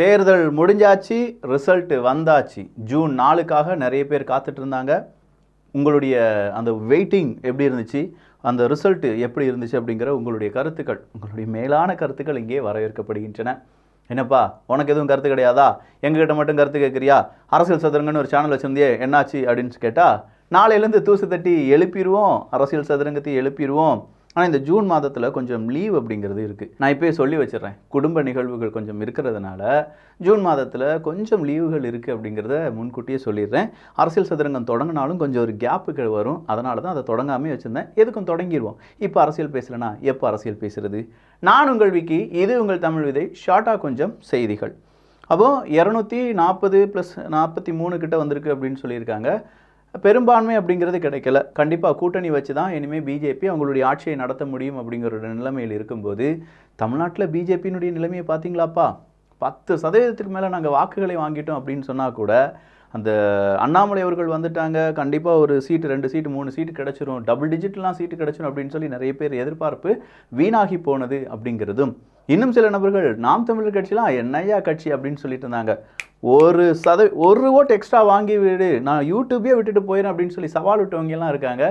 தேர்தல் முடிஞ்சாச்சு ரிசல்ட்டு வந்தாச்சு. ஜூன் நாலுக்காக நிறைய பேர் காத்துட்டு இருந்தாங்க. உங்களுடைய அந்த வெயிட்டிங் எப்படி இருந்துச்சு? அந்த ரிசல்ட்டு எப்படி இருந்துச்சு அப்படிங்கிற உங்களுடைய கருத்துக்கள் உங்களுடைய மேலான கருத்துக்கள் இங்கே வரவேற்கப்படுகின்றன. என்னப்பா உனக்கு எதுவும் கருத்து கிடையாதா? எங்ககிட்ட மட்டும் கருத்து கேட்குறியா? அரசியல் சதுரங்கன்னு ஒரு சேனல் வச்சுருந்தியே என்னாச்சு அப்படின்னு கேட்டால் நாளையிலேருந்து தூசு தட்டி எழுப்பிடுவோம் அரசியல் சதுரங்கத்தை எழுப்பிடுவோம் ஆனால் இந்த ஜூன் மாதத்தில் கொஞ்சம் லீவ் அப்படிங்கிறது இருக்குது நான் இப்போயே சொல்லி வச்சிடுறேன். குடும்ப நிகழ்வுகள் கொஞ்சம் இருக்கிறதுனால ஜூன் மாதத்தில் கொஞ்சம் லீவுகள் இருக்குது அப்படிங்கிறத முன்கூட்டியே சொல்லிடுறேன். அரசியல் சதுரங்கம் தொடங்கினாலும் கொஞ்சம் ஒரு கேப்புகள் வரும். அதனால தான் அதை தொடங்காமே வச்சுருந்தேன். எதுக்கும் தொடங்கிடுவோம் இப்போ அரசியல் பேசலைனா எப்போ அரசியல் பேசுகிறது நான் உங்கள் விக்கி இது உங்கள் தமிழ் விதை. ஷார்ட்டாக கொஞ்சம் செய்திகள். அப்போது இரநூத்தி நாற்பது ப்ளஸ் நாற்பத்தி மூணு கிட்ட வந்திருக்கு அப்படின்னு சொல்லியிருக்காங்க. பெரும்பான்மை அப்படிங்கிறது கிடைக்கல. கண்டிப்பாக கூட்டணி வச்சு தான் இனிமேல் பிஜேபி அவங்களுடைய ஆட்சியை நடத்த முடியும் அப்படிங்கிற ஒரு நிலைமையில் இருக்கும்போது தமிழ்நாட்டில் பிஜேபியினுடைய நிலைமையை பார்த்தீங்களாப்பா? பத்து சதவீதத்துக்கு மேலே நாங்கள் வாக்குகளை வாங்கிட்டோம் அப்படின்னு சொன்னால் கூட அந்த அண்ணாமலை அவர்கள் வந்துட்டாங்க. கண்டிப்பாக ஒரு சீட்டு ரெண்டு சீட்டு மூணு சீட்டு கிடச்சிரும். டபுள் டிஜிட்லாம் சீட்டு கிடச்சிரும் அப்படின்னு சொல்லி நிறைய பேர் எதிர்பார்ப்பு வீணாகி போனது அப்படிங்கிறதும் இன்னும் சில நபர்கள் நாம் தமிழர் கட்சிலாம் என்னையா கட்சி அப்படின்னு சொல்லிட்டு இருந்தாங்க. ஒரு சதவி ஒரு ஓட்டு எக்ஸ்ட்ரா வாங்கி விடு நான் யூடியூபே விட்டுட்டு போயிடுறேன் அப்படின்னு சொல்லி சவால் விட்டவங்கலாம் இருக்காங்க.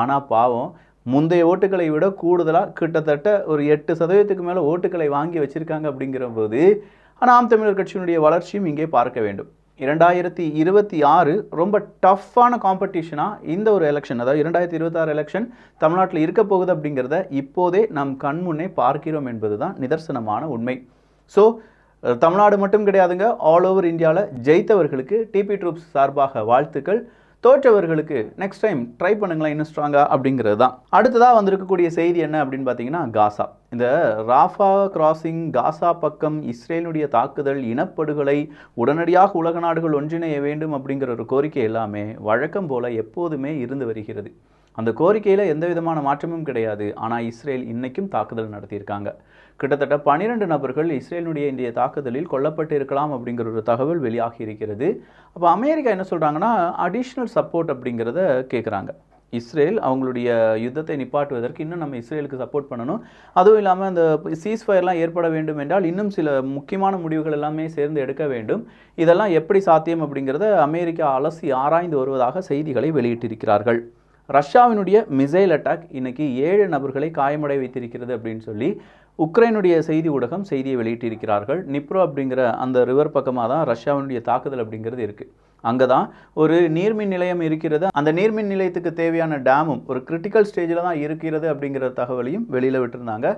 ஆனால் பாவம் முந்தைய ஓட்டுகளை விட கூடுதலாக கிட்டத்தட்ட ஒரு எட்டு சதவீதத்துக்கு மேலே ஓட்டுகளை வாங்கி வச்சிருக்காங்க அப்படிங்கிற போது நாம் தமிழர் கட்சியினுடைய வளர்ச்சியும் இங்கே பார்க்க வேண்டும். இரண்டாயிரத்தி இருபத்தி ஆறு ரொம்ப டஃப்பான காம்படிஷனாக இந்த ஒரு எலெக்ஷன் அதாவது இரண்டாயிரத்தி இருபத்தாறு எலெக்ஷன் தமிழ்நாட்டில் இருக்க போகுது அப்படிங்கிறத இப்போதே நம் கண் முன்னே பார்க்கிறோம் என்பது தான் நிதர்சனமான உண்மை. ஸோ தமிழ்நாடு மட்டும் கிடையாதுங்க ஆல் ஓவர் இந்தியாவில் ஜெயித்தவர்களுக்கு டிபி ட்ரூப்ஸ் சார்பாக வாழ்த்துக்கள். தோற்றவர்களுக்கு நெக்ஸ்ட் டைம் ட்ரை பண்ணுங்களேன் இன்னும் ஸ்ட்ராங்காக அப்படிங்கிறது தான். அடுத்ததாக வந்திருக்கக்கூடிய செய்தி என்ன அப்படின்னு பார்த்தீங்கன்னா காசா. இந்த ராஃபா கிராசிங் காசா பக்கம் இஸ்ரேலுடைய தாக்குதல் இனப்படுகொலை உடனடியாக உலக நாடுகள் ஒன்றிணைய வேண்டும் அப்படிங்கிற ஒரு கோரிக்கை எல்லாமே வழக்கம் போல எப்போதுமே இருந்து வருகிறது. அந்த கோரிக்கையில் எந்த விதமான மாற்றமும் கிடையாது. ஆனால் இஸ்ரேல் இன்னைக்கும் தாக்குதல் நடத்தியிருக்காங்க. கிட்டத்தட்ட பனிரெண்டு நபர்கள் இஸ்ரேலினுடைய இந்திய தாக்குதலில் கொல்லப்பட்டு இருக்கலாம் அப்படிங்கிற ஒரு தகவல் வெளியாகி இருக்கிறது. அப்போ அமெரிக்கா என்ன சொல்கிறாங்கன்னா அடிஷ்னல் சப்போர்ட் அப்படிங்கிறத கேட்குறாங்க இஸ்ரேல் அவங்களுடைய யுத்தத்தை நிப்பாட்டுவதற்கு இன்னும் நம்ம இஸ்ரேலுக்கு சப்போர்ட் பண்ணணும். அதுவும் இல்லாமல் அந்த சீஸ் ஃபயர்லாம் ஏற்பட வேண்டும் என்றால் இன்னும் சில முக்கியமான முடிவுகள் எல்லாமே சேர்ந்து எடுக்க வேண்டும். இதெல்லாம் எப்படி சாத்தியம் அப்படிங்கிறத அமெரிக்கா அலசி ஆராய்ந்து வருவதாக செய்திகளை வெளியிட்டிருக்கிறார்கள். ரஷ்யாவினுடைய மிசைல் அட்டாக் இன்னைக்கு ஏழு நபர்களை காயமடை வைத்திருக்கிறது அப்படின்னு சொல்லி உக்ரைனுடைய செய்தி ஊடகம் செய்தியை வெளியிட்டிருக்கிறார்கள். நிப்ரோ அப்படிங்கிற அந்த ரிவர் பக்கமாக தான் ரஷ்யாவினுடைய தாக்குதல் அப்படிங்கிறது இருக்குது அங்கே தான் ஒரு நீர்மின் நிலையம் இருக்கிறது. அந்த நீர்மின் நிலையத்துக்கு தேவையான டேமும் ஒரு கிரிட்டிக்கல் ஸ்டேஜில் தான் இருக்கிறது அப்படிங்கிற தகவலையும் வெளியில் விட்டுருந்தாங்க.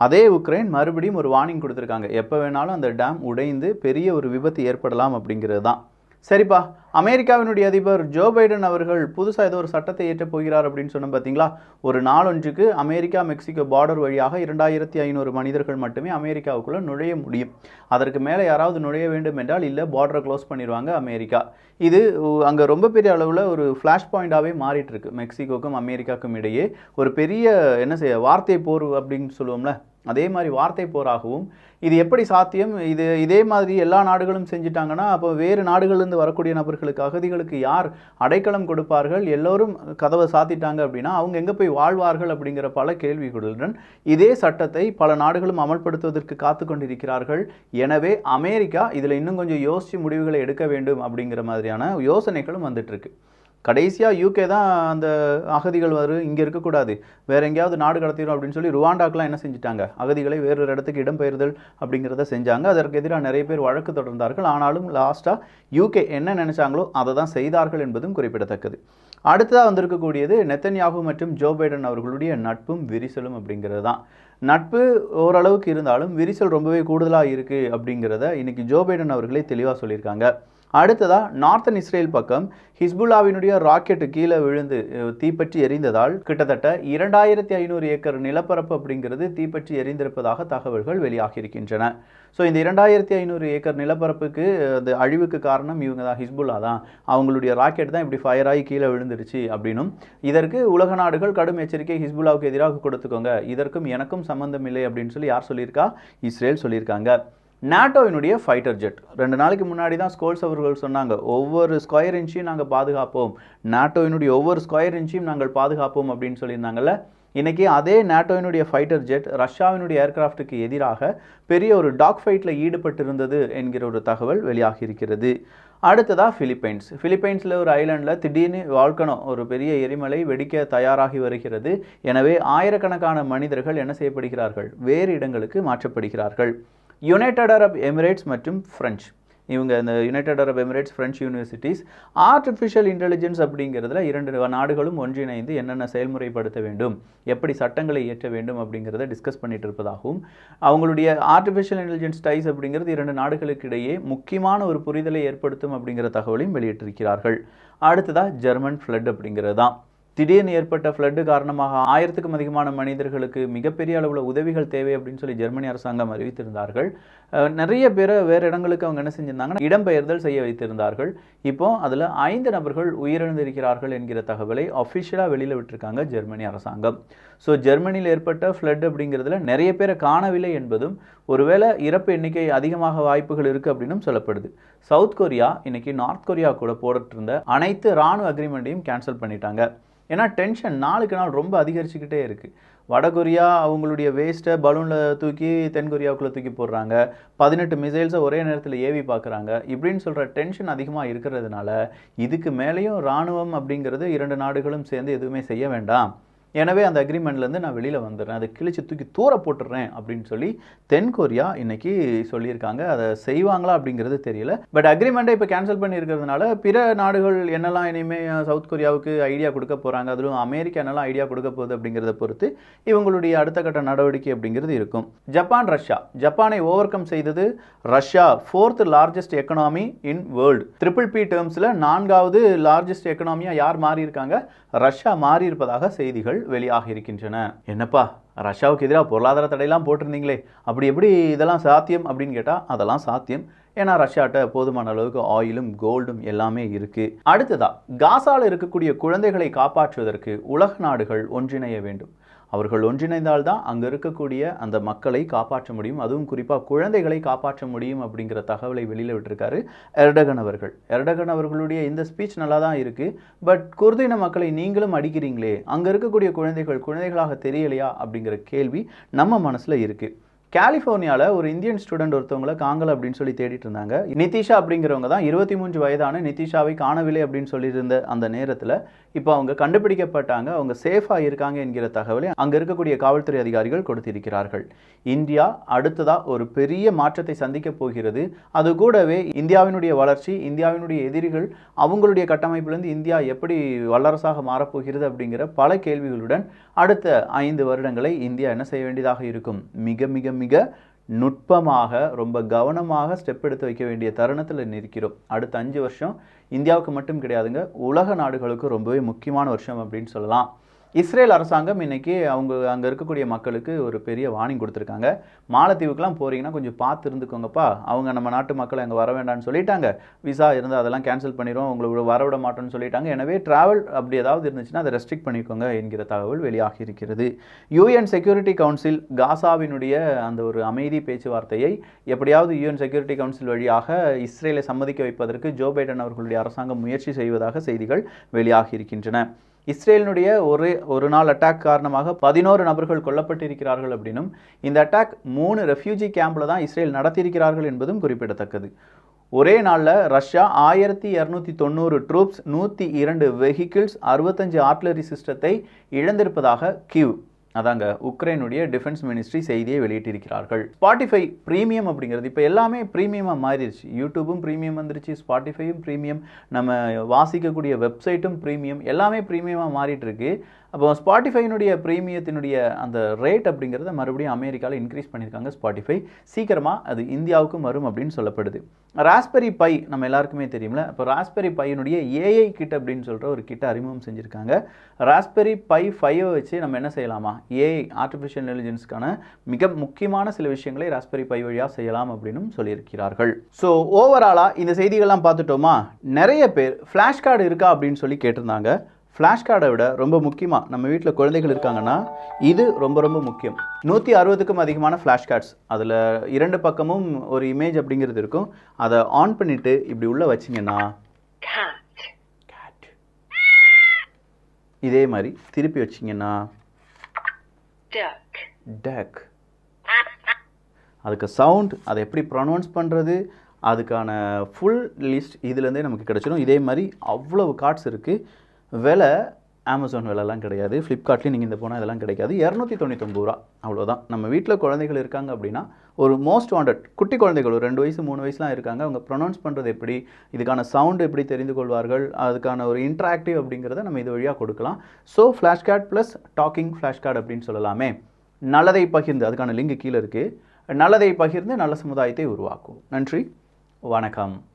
அதே உக்ரைன் மறுபடியும் ஒரு வார்னிங் கொடுத்துருக்காங்க. எப்போ வேணாலும் அந்த டேம் உடைந்து பெரிய ஒரு விபத்து ஏற்படலாம் அப்படிங்கிறது தான். சரிப்பா அமெரிக்காவினுடைய அதிபர் ஜோ பைடன் அவர்கள் புதுசாக ஏதோ ஒரு சட்டத்தை ஏற்றப் போகிறார் அப்படின்னு சொன்னோம் பார்த்தீங்களா ஒரு நாளொன்றுக்கு அமெரிக்கா மெக்சிகோ பார்டர் வழியாக இரண்டாயிரத்தி ஐநூறு மனிதர்கள் மட்டுமே அமெரிக்காவுக்குள்ளே நுழைய முடியும். அதற்கு மேலே யாராவது நுழைய வேண்டும் என்றால் இல்லை பார்டரை க்ளோஸ் பண்ணிடுவாங்க அமெரிக்கா. இது அங்கே ரொம்ப பெரிய அளவில் ஒரு ஃப்ளாஷ் பாயிண்டாகவே மாறிட்டு இருக்கு. மெக்சிகோக்கும் அமெரிக்காவுக்கும் இடையே ஒரு பெரிய என்ன செய்ய வார்த்தை போர் அப்படின்னு சொல்லுவோம்ல? அதே மாதிரி வார்த்தை போராகவும் இது எப்படி சாத்தியம்? இது இதே மாதிரி எல்லா நாடுகளும் செஞ்சிட்டாங்கன்னா அப்போ வேறு நாடுகள்லேருந்து வரக்கூடிய நபர்களுக்கு அகதிகளுக்கு யார் அடைக்கலம் கொடுப்பார்கள்? எல்லோரும் கதவை சாத்திட்டாங்க அப்படின்னா அவங்க எங்கே போய் வாழ்வார்கள் அப்படிங்கிற பல கேள்விகளுடன் இதே சட்டத்தை பல நாடுகளும் அமல்படுத்துவதற்கு காத்து கொண்டிருக்கிறார்கள். எனவே அமெரிக்கா இதில் இன்னும் கொஞ்சம் யோசித்து முடிவுகளை எடுக்க வேண்டும் அப்படிங்கிற மாதிரியான யோசனைகளும் வந்துட்டுருக்கு. கடைசியாக யூகே தான் அந்த அகதிகள் வரும் இங்கே இருக்கக்கூடாது வேற எங்கேயாவது நாடு கடத்திடும் அப்படின்னு சொல்லி ருவாண்டாக்கெலாம் என்ன செஞ்சுட்டாங்க? அகதிகளை வேறொரு இடத்துக்கு இடம்பெயர்தல் அப்படிங்கிறத செஞ்சாங்க. அதற்கு எதிராக நிறைய பேர் வழக்கு தொடர்ந்தார்கள். ஆனாலும் லாஸ்ட்டாக யூகே என்ன நினைச்சாங்களோ அதை தான் செய்தார்கள் என்பதும் குறிப்பிடத்தக்கது. அடுத்ததாக வந்திருக்கக்கூடியது நெத்தன்யாகு மற்றும் ஜோ பைடன் அவர்களுடைய நட்பும் விரிசலும் அப்படிங்கிறது தான். நட்பு ஓரளவுக்கு இருந்தாலும் விரிசல் ரொம்பவே கூடுதலாக இருக்குது அப்படிங்கிறத இன்றைக்கி ஜோ பைடன் அவர்களே தெளிவாக சொல்லியிருக்காங்க. அடுத்ததாக நார்த்தன் இஸ்ரேல் பக்கம் ஹிஸ்புல்லாவினுடைய ராக்கெட்டு கீழே விழுந்து தீப்பற்றி எரிந்ததால் கிட்டத்தட்ட இரண்டாயிரத்தி ஐநூறு ஏக்கர் நிலப்பரப்பு அப்படிங்கிறது தீப்பற்றி எரிந்திருப்பதாக தகவல்கள் வெளியாகியிருக்கின்றன. ஸோ இந்த இரண்டாயிரத்தி ஐநூறு ஏக்கர் நிலப்பரப்புக்கு அந்த அழிவுக்கு காரணம் இவங்க தான் ஹிஸ்புல்லா தான். அவங்களுடைய ராக்கெட் தான் இப்படி ஃபயர் ஆகி கீழே விழுந்துருச்சு அப்படின்னும். இதற்கு உலக நாடுகள் கடும் எச்சரிக்கை ஹிஸ்புல்லாவுக்கு எதிராக கொடுத்துக்கோங்க. இதற்கும் எனக்கும் சம்மந்தம் இல்லை அப்படின்னு சொல்லி யார் சொல்லியிருக்கா? இஸ்ரேல் சொல்லியிருக்காங்க. நாட்டோவினுடைய ஃபைட்டர் ஜெட் ரெண்டு நாளைக்கு முன்னாடி தான் ஸ்கோல்ஸ் அவர்கள் சொன்னாங்க ஒவ்வொரு ஸ்கொயர் இன்ச்சையும் நாங்கள் பாதுகாப்போம். நாட்டோவினுடைய ஒவ்வொரு ஸ்கொயர் இன்ச்சையும் நாங்கள் பாதுகாப்போம் அப்படின்னு சொல்லியிருந்தாங்கல்ல இன்றைக்கி அதே நாட்டோவினுடைய ஃபைட்டர் ஜெட் ரஷ்யாவினுடைய ஏர்கிராஃப்ட்டுக்கு எதிராக பெரிய ஒரு டாக் ஃபைட்டில் ஈடுபட்டிருந்தது என்கிற ஒரு தகவல் வெளியாகி இருக்கிறது. அடுத்ததாக ஃபிலிப்பைன்ஸ் ஃபிலிப்பைன்ஸில் ஒரு ஐலண்டில் திடீர்னு வால்கனோ ஒரு பெரிய எரிமலை வெடிக்க தயாராகி வருகிறது. எனவே ஆயிரக்கணக்கான மனிதர்கள் என்ன செய்யப்படுகிறார்கள்? வேறு இடங்களுக்கு மாற்றப்படுகிறார்கள். யுனைடெட் அரப் எமிரேட்ஸ் மற்றும் ஃப்ரெஞ்ச் இவங்க இந்த United Arab Emirates French universities artificial intelligence அப்படிங்கிறதுல இரண்டு நாடுகளும் ஒன்றிணைந்து என்னென்ன செயல்முறைப்படுத்த வேண்டும் எப்படி சட்டங்களை இயற்ற வேண்டும் அப்படிங்கிறத டிஸ்கஸ் பண்ணிட்டு இருப்பதாகவும் அவங்களுடைய ஆர்டிஃபிஷியல் இன்டெலிஜென்ஸ் டைஸ் அப்படிங்கிறது இரண்டு நாடுகளுக்கு இடையே முக்கியமான ஒரு புரிதலை ஏற்படுத்தும் அப்படிங்கிற தகவலையும் வெளியிட்டிருக்கிறார்கள். அடுத்ததாக ஜெர்மன் ஃப்ளட் அப்படிங்கிறது தான். திடீர்னு ஏற்பட்ட ஃப்ளட்டு காரணமாக ஆயிரத்துக்கும் அதிகமான மனிதர்களுக்கு மிகப்பெரிய அளவில் உதவிகள் தேவை அப்படின்னு சொல்லி ஜெர்மனி அரசாங்கம் அறிவித்திருந்தார்கள். நிறைய பேரை வேறு இடங்களுக்கு அவங்க என்ன செஞ்சிருந்தாங்கன்னா இடம்பெயர்தல் செய்ய வைத்திருந்தார்கள். இப்போ அதில் ஐந்து நபர்கள் உயிரிழந்திருக்கிறார்கள் என்கிற தகவலை அஃபிஷியலாக வெளியில் விட்டுருக்காங்க ஜெர்மனி அரசாங்கம். ஸோ ஜெர்மனியில் ஏற்பட்ட ஃப்ளட் அப்படிங்கிறதுல நிறைய பேரை காணவில்லை என்பதும் ஒருவேளை இறப்பு எண்ணிக்கை அதிகமாக வாய்ப்புகள் இருக்குது அப்படின்னும் சொல்லப்படுது. சவுத் கொரியா இன்னைக்கு நார்த் கொரியா கூட போட்டுட்டு இருந்த அனைத்து ராணுவ அக்ரிமெண்ட்டையும் கேன்சல் பண்ணிட்டாங்க. ஏன்னா டென்ஷன் நாளுக்கு நாள் ரொம்ப அதிகரிச்சுக்கிட்டே இருக்குது வடகொரியா அவங்களுடைய வேஸ்ட்டை பலூனில் தூக்கி தென்கொரியாவுக்குள்ளே தூக்கி போடுறாங்க. பதினெட்டு மிசைல்ஸை ஒரே நேரத்தில் ஏவி பார்க்குறாங்க இப்படின்னு சொல்கிற டென்ஷன் அதிகமாக இருக்கிறதுனால இதுக்கு மேலேயும் இராணுவம் அப்படிங்கிறது இரண்டு நாடுகளும் சேர்ந்து எதுவுமே செய்ய வேண்டாம். எனவே அந்த அக்ரிமெண்ட்லேருந்து நான் வெளியில் வந்துடுறேன். அதை கிழிச்சு தூக்கி தூர போட்டுடுறேன் அப்படின்னு சொல்லி தென் கொரியா இன்னைக்கு சொல்லியிருக்காங்க. அதை செய்வாங்களா அப்படிங்கிறது தெரியல. பட் அக்ரிமெண்ட்டை இப்போ கேன்சல் பண்ணியிருக்கிறதுனால பிற நாடுகள் என்னெல்லாம் இனிமேல் சவுத் கொரியாவுக்கு ஐடியா கொடுக்க போகிறாங்க அதிலும் அமெரிக்கா என்னெல்லாம் ஐடியா கொடுக்க போகுது அப்படிங்கிறத பொறுத்து இவங்களுடைய அடுத்த கட்ட நடவடிக்கை அப்படிங்கிறது இருக்கும். Japan Russia. ஜப்பானை ஓவர் கம் செய்தது Russia fourth largest economy in world triple P டேர்ம்ஸில் நான்காவது லார்ஜஸ்ட் எக்கனாமியாக யார் மாறியிருக்காங்க? ரஷ்யா மாறி இருப்பதாக செய்திகள் வெளியாக இருக்கின்றன. என்னப்பா ரஷ்யாவுக்கு எதிராக பொருளாதார தடையெல்லாம் போட்டிருந்தீங்களே அப்படி எப்படி இதெல்லாம் சாத்தியம் அப்படின்னு கேட்டால் அதெல்லாம் சாத்தியம். ஏன்னா ரஷ்யாட்ட போதுமான அளவுக்கு ஆயிலும் கோல்டும் எல்லாமே இருக்குது அடுத்ததாக காசாவில் இருக்கக்கூடிய குழந்தைகளை காப்பாற்றுவதற்கு உலக நாடுகள் ஒன்றிணைய வேண்டும். அவர்கள் ஒன்றிணைந்தால்தான் அங்கே இருக்கக்கூடிய அந்த மக்களை காப்பாற்ற முடியும். அதுவும் குறிப்பாக குழந்தைகளை காப்பாற்ற முடியும் அப்படிங்கிற தகவலை வெளியில் விட்டிருக்காரு எர்டகன் அவர்கள். எர்டகன் அவர்களுடைய இந்த ஸ்பீச் நல்லா தான் இருக்குது பட் குர்தின மக்களை நீங்களும் அடிக்கிறீங்களே. அங்கே இருக்கக்கூடிய குழந்தைகள் குழந்தைகளாக தெரியலையா அப்படிங்கிற கேள்வி நம்ம மனசில் இருக்குது கலிஃபோர்னியாவில் ஒரு இந்தியன் ஸ்டூடெண்ட் ஒருத்தவங்கள காங்கல் அப்படின்னு சொல்லி தேடிட்டு இருந்தாங்க. நிதிஷா அப்படிங்கிறவங்க தான் இருபத்தி மூன்று வயதான நிதிஷாவை காணவில்லை அப்படின்னு சொல்லியிருந்த அந்த நேரத்தில் இப்போ அவங்க கண்டுபிடிக்கப்பட்டாங்க. அவங்க சேஃபாக இருக்காங்க என்கிற தகவலை அங்கே இருக்கக்கூடிய காவல்துறை அதிகாரிகள் கொடுத்திருக்கிறார்கள். இந்தியா அடுத்ததாக ஒரு பெரிய மாற்றத்தை சந்திக்க போகிறது. அது கூடவே இந்தியாவினுடைய வளர்ச்சி இந்தியாவினுடைய எதிரிகள் அவங்களுடைய கட்டமைப்பிலிருந்து இந்தியா எப்படி வல்லரசாக மாறப்போகிறது அப்படிங்கிற பல கேள்விகளுடன் அடுத்த ஐந்து வருடங்களை இந்தியா என்ன செய்ய வேண்டியதாக இருக்கும்? மிக மிக மிக நுட்பமாக ரொம்ப கவனமாக ஸ்டெப் எடுத்து வைக்க வேண்டிய தருணத்தில் நிற்கிறோம். அடுத்த அஞ்சு வருஷம் இந்தியாவுக்கு மட்டும் கிடையாதுங்க உலக நாடுகளுக்கு ரொம்பவே முக்கியமான வருஷம் அப்படின்னு சொல்லலாம். இஸ்ரேல் அரசாங்கம் இன்னைக்கு அவங்க அங்கே இருக்கக்கூடிய மக்களுக்கு ஒரு பெரிய வார்னிங் கொடுத்துருக்காங்க. மாலத்தீவுக்கெலாம் போகிறீங்கன்னா கொஞ்சம் பார்த்து இருந்துக்கோங்கப்பா. அவங்க நம்ம நாட்டு மக்களை அங்கே வர வேண்டாம்னு சொல்லிட்டாங்க. விசா இருந்தால் அதெல்லாம் கேன்சல் பண்ணிடுவோம் உங்களை வரவிட மாட்டோம்னு சொல்லிட்டாங்க. எனவே டிராவல் அப்படி ஏதாவது இருந்துச்சுன்னா அதை ரெஸ்ட்ரிக்ட் பண்ணிக்கோங்க என்கிற தகவல் வெளியாகி இருக்கிறது. யூஎன் செக்யூரிட்டி கவுன்சில் காசாவினுடைய அந்த ஒரு அமைதி பேச்சுவார்த்தையை எப்படியாவது யூஎன் செக்யூரிட்டி கவுன்சில் வழியாக இஸ்ரேலை சம்மதிக்க வைப்பதற்கு ஜோ பைடன் அவர்களுடைய அரசாங்கம் முயற்சி செய்வதாக செய்திகள் வெளியாகி இருக்கின்றன. இஸ்ரேலினுடைய ஒரு ஒரு நாள் அட்டாக் காரணமாக பதினோரு நபர்கள் கொல்லப்பட்டிருக்கிறார்கள் அப்படின்னும் இந்த அட்டாக் மூணு ரெஃப்யூஜி கேம்பில் தான் இஸ்ரேல் நடத்தியிருக்கிறார்கள் என்பதும் குறிப்பிடத்தக்கது. ஒரே நாளில் ரஷ்யா ஆயிரத்தி இரநூத்தி தொண்ணூறு ட்ரூப்ஸ் நூற்றி இரண்டு வெஹிக்கிள்ஸ் அறுபத்தஞ்சு ஆர்ட்லரி சிஸ்டத்தை இழந்திருப்பதாக கிவ் அதாங்க உக்ரைனுடைய டிஃபென்ஸ் மினிஸ்ட்ரி செய்தியை வெளியிட்டிருக்கிறார்கள். ஸ்பாட்டிஃபை ப்ரீமியம் அப்படிங்கிறது இப்போ எல்லாமே ப்ரீமியமாக மாறிடுச்சு. யூடியூபும் ப்ரீமியம் வந்துருச்சு ஸ்பாட்டிஃபையும் ப்ரீமியம் நம்ம வாசிக்கக்கூடிய வெப்சைட்டும் ப்ரீமியம் எல்லாமே ப்ரீமியமாக மாறிட்டு இருக்கு அப்போ ஸ்பாட்டிஃபைனுடைய ப்ரீமியத்தினுடைய அந்த ரேட் அப்படிங்கிறத மறுபடியும் அமெரிக்காவில் இன்க்ரீஸ் பண்ணியிருக்காங்க ஸ்பாட்டிஃபை. சீக்கிரமாக அது இந்தியாவுக்கும் வரும் அப்படின்னு சொல்லப்படுது. ராஸ்பெரி பை நம்ம எல்லாருக்குமே தெரியும்ல. இப்போ ராஸ்பெரி பையனுடைய ஏஐ கிட் அப்படின்னு சொல்கிற ஒரு கிட்ட அறிமுகம் செஞ்சுருக்காங்க. ராஸ்பெரி பை ஃபைவை வச்சு நம்ம என்ன செய்யலாமா? ஏஐ ஆர்டிஃபிஷியல் இன்டெலிஜென்ஸ்க்கான மிக முக்கியமான சில விஷயங்களை ராஸ்பெரி பை வழியாக செய்யலாம் அப்படின்னும் சொல்லியிருக்கிறார்கள். ஸோ ஓவராலாக இந்த செய்திகள்லாம் பார்த்துட்டோமா? நிறைய பேர் ஃப்ளாஷ் கார்டு இருக்கா அப்படின்னு சொல்லி கேட்டிருந்தாங்க. ஃப்ளாஷ் கார்டை விட ரொம்ப முக்கியமாக நம்ம வீட்டில் குழந்தைகள் இருக்காங்கன்னா இது ரொம்ப ரொம்ப முக்கியம். நூற்றி அறுபதுக்கும் அதிகமான ஃப்ளாஷ் கார்ட்ஸ் அதில் இரண்டு பக்கமும் ஒரு இமேஜ் அப்படிங்கிறது இருக்கும். அதை ஆன் பண்ணிவிட்டு இப்படி உள்ளே வச்சிங்கன்னா. இதே மாதிரி திருப்பி வச்சிங்கன்னா டக் அதுக்கு சவுண்ட் அதை எப்படி ப்ரொனவுன்ஸ் பண்ணுறது அதுக்கான ஃபுல் லிஸ்ட் இதுலேருந்தே நமக்கு கிடச்சிடும் இதே மாதிரி அவ்வளவு கார்ட்ஸ் இருக்குது விலை அமேசான் விலைலாம் கிடையாது. ஃப்ளிப்கார்ட்லேயும் நீங்கள் இந்த போனால் இதெல்லாம் கிடைக்காது. இரநூத்தி தொண்ணூத்தொம்பது ரூபா. அவ்வளோதான் நம்ம வீட்டில் குழந்தைகள் இருக்காங்க அப்படின்னா ஒரு மோஸ்ட் வாண்டட் குட்டி குழந்தைகள் ஒரு ரெண்டு வயசு மூணு வயசுலாம் இருக்காங்க. அவங்க ப்ரொனவுன்ஸ் பண்ணுறது எப்படி? இதுக்கான சவுண்டு எப்படி தெரிந்து கொள்வார்கள்? அதுக்கான ஒரு இன்ட்ராக்டிவ் அப்படிங்கிறத நம்ம இது வழியாக கொடுக்கலாம். So flash card plus talking flash card அப்படின்னு சொல்லலாமே. நல்லதை பகிர்ந்து அதுக்கான லிங்க் கீழே இருக்குது நல்லதை பகிர்ந்து நல்ல சமுதாயத்தை உருவாக்கும். நன்றி. வணக்கம்.